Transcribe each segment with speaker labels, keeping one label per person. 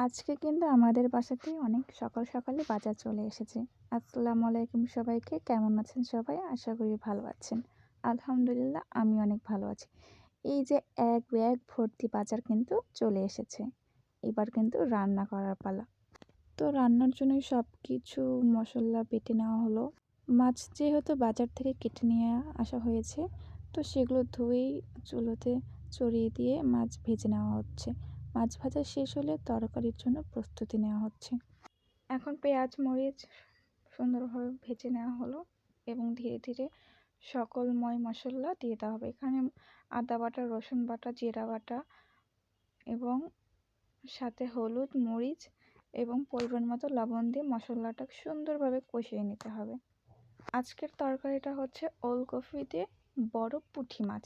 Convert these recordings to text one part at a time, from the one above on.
Speaker 1: আজকে কিন্তু আমাদের বাসাতেই অনেক সকাল সকালে বাজার চলে এসেছে। আসসালামু আলাইকুম সবাইকে, কেমন আছেন সবাই? আশা করি ভালো আছেন। আলহামদুলিল্লাহ, আমি অনেক ভালো আছি। এই যে এক ব্যাগ ভর্তি বাজার কিন্তু চলে এসেছে। এবার কিন্তু রান্না করার পালা। তো রান্নার জন্য সব কিছু মশলা বেটে নেওয়া হলো। মাছ যেহেতু বাজার থেকে কেটে নিয়ে আসা হয়েছে, তো সেগুলো ধুয়েই চুলোতে চড়িয়ে দিয়ে মাছ ভেজে নেওয়া হচ্ছে। মাছ ভাজা শেষ হলে তরকারির জন্য প্রস্তুতি নেওয়া হচ্ছে। এখন পেঁয়াজ, মরিচ সুন্দরভাবে ভেজে নেওয়া হলো এবং ধীরে ধীরে সকল ময় মশলা দিয়ে দেওয়া হবে। এখানে আদা বাটা, রসুন বাটা, জিরা বাটা এবং সাথে হলুদ, মরিচ এবং পরিমাণ মতো লবণ দিয়ে মশলাটা সুন্দরভাবে কষিয়ে নিতে হবে। আজকের তরকারিটা হচ্ছে ওলকপি দিয়ে বড় পুঁটি মাছ।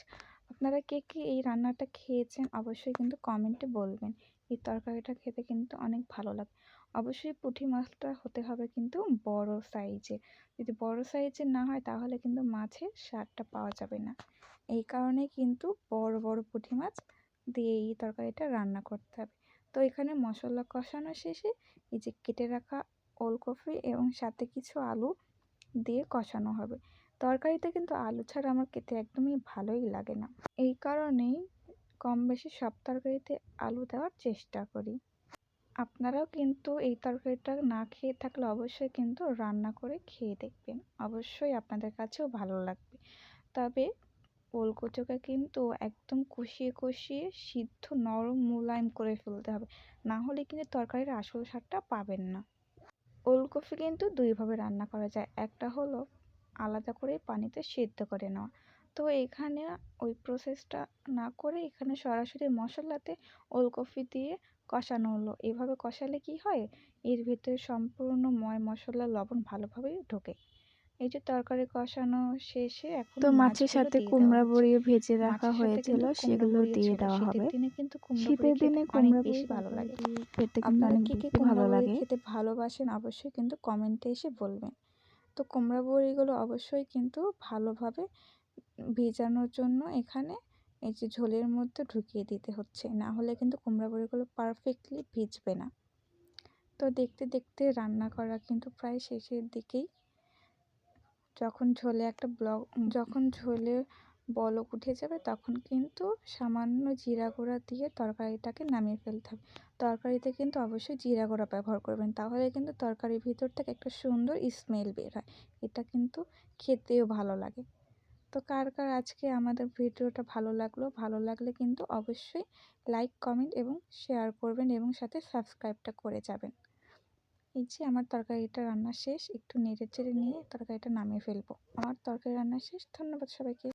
Speaker 1: আপনারা কে কে এই রান্নাটা খেয়েছেন অবশ্যই কিন্তু কমেন্টে বলবেন। এই তরকারিটা খেতে কিন্তু অনেক ভালো লাগে। অবশ্যই পুঁটি মাছটা হতে হবে কিন্তু বড় সাইজে যদি বড় সাইজের না হয় তাহলে কিন্তু মাছের স্বাদটা পাওয়া যাবে না। এই কারণে কিন্তু বড় বড় পুঁটি মাছ দিয়ে এই তরকারিটা রান্না করতে হবে। তো এখানে মশলা কষানো শেষে এই যে কেটে রাখা ওলকপি এবং সাথে কিছু আলু দিয়ে কষানো হবে। তরকারিতে কিন্তু আলু ছাড়া আমার খেতে একদমই ভালোই লাগে না। এই কারণেই কম বেশি সব তরকারিতে আলু দেওয়ার চেষ্টা করি। আপনারাও কিন্তু এই তরকারিটা না খেয়ে থাকলে অবশ্যই কিন্তু রান্না করে খেয়ে দেখবেন। অবশ্যই আপনাদের কাছেও ভালো লাগবে। তবে ওলকচুকে কিন্তু একদম কষিয়ে কষিয়ে সিদ্ধ নরম মোলায়েম করে ফেলতে হবে। না হলে কিন্তু তরকারির আসল স্বাদটা পাবেন না। ওলকপি কিন্তু দুইভাবে রান্না করা যায়। একটা হলো আলাদা করে পানিতে সেদ্ধ করে নেওয়া। তো এখানে ওই প্রসেসটা না করে এখানে সরাসরি মশলাতে ওলকপি দিয়ে কষানো হলো। এভাবে কষালে কি হয়? এর ভিতরে সম্পূর্ণ ময় মশলা লবণ ভালোভাবেই ঢোকে। এই যে তরকারি কষানো শেষে এখন
Speaker 2: তো মাছের সাথে কুমড়া বড়ি ভেজে রাখা হয়েছিল সেগুলো দিয়ে দেওয়া হবে। শীতের দিনে কুমড়া বড়ি
Speaker 1: বেশি ভালো লাগে।
Speaker 2: খেতে কিন্তু অনেক
Speaker 1: কে কে
Speaker 2: ভালো লাগে।
Speaker 1: খেতে ভালোবাসেন অবশ্যই কিন্তু কমেন্টে এসে বলবেন। তো কুমড়ো বড়িগুলো অবশ্যই কিন্তু ভালোভাবে ভেজানোর জন্য এখানে এই যে ঝোলের মধ্যে ঢুকিয়ে দিতে হচ্ছে। না হলে কিন্তু কুমড়া বড়িগুলো পারফেক্টলি ভিজবে না। তো দেখতে দেখতে রান্না করা কিন্তু প্রায় শেষের দিকেই। যখন ঝোলে একটা ব্লক যখন ঝোলে বলক উঠে যাবে, তখন কিন্তু সামান্য জিরা গুঁড়া দিয়ে তরকারিটাকে নামিয়ে ফেলতে হবে। তরকারিতে কিন্তু অবশ্যই জিরা গুঁড়া ব্যবহার করবেন, তাহলে কিন্তু তরকারির ভিতর থেকে একটা সুন্দর স্মেল বের হয়। এটা কিন্তু খেতেও ভালো লাগে। তো কার কার আজকে আমাদের ভিডিওটা ভালো লাগল? ভালো লাগলে কিন্তু অবশ্যই লাইক কমেন্ট এবং শেয়ার করবেন এবং সাথে সাবস্ক্রাইবটা করে যাবেন। এই যে আমার তরকারিটা রান্না শেষ, একটু নেড়ে চেড়ে নিয়ে তরকারিটা নামিয়ে ফেলব। আমার তরকারি রান্না শেষ, ধন্যবাদ সবাইকে।